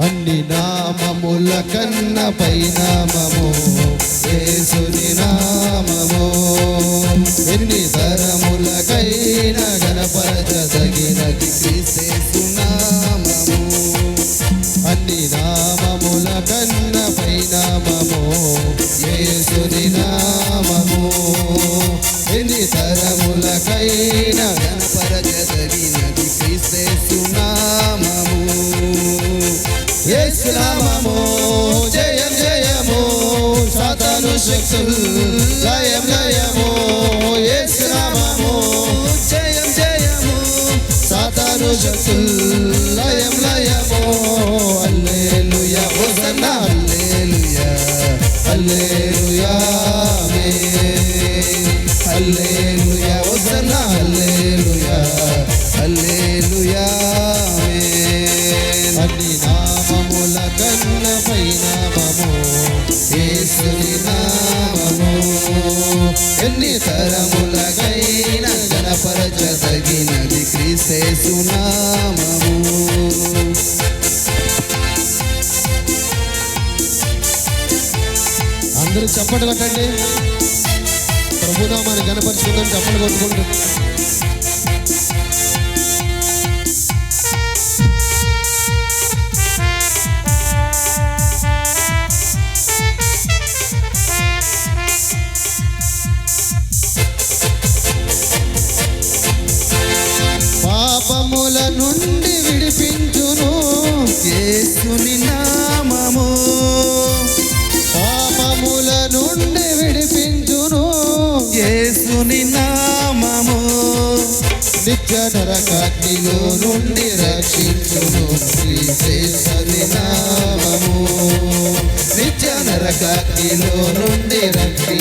అన్ని నామముల కన్న పైనామము. యేసుని నామము. ఎన్ని తరములకైన గణపరచదగినది క్రీస్తు. శక్తులు లయం లయము ఏసునామము జయం జయము సాతాను శక్తులు లయం లయం తరములకైన గణపరచదగినది క్రీస్తే సునామము అందరూ చప్పట్ల కంటే ప్రభునామాన్ని గణపరుచుకుందని చప్పట్లు కొట్టుకుంటారు నరకాగ్నిలో నుండి రక్షించును శ్రీశేషనామము నిత్య నరకాగ్నిలో నుండి రక్షి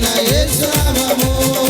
na ex-amor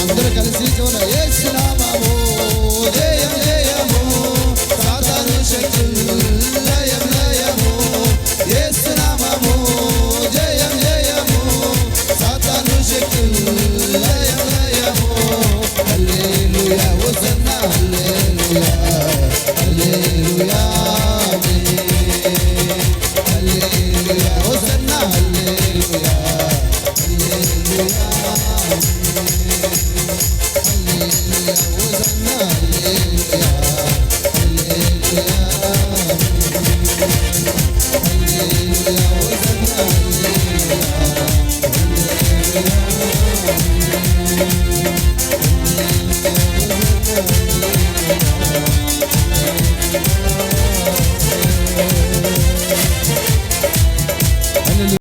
అందరూ కలిసి చూడ ఏసునామాము జయం జయము సాధారణ శక్తులు లయం లయము ఏసు Música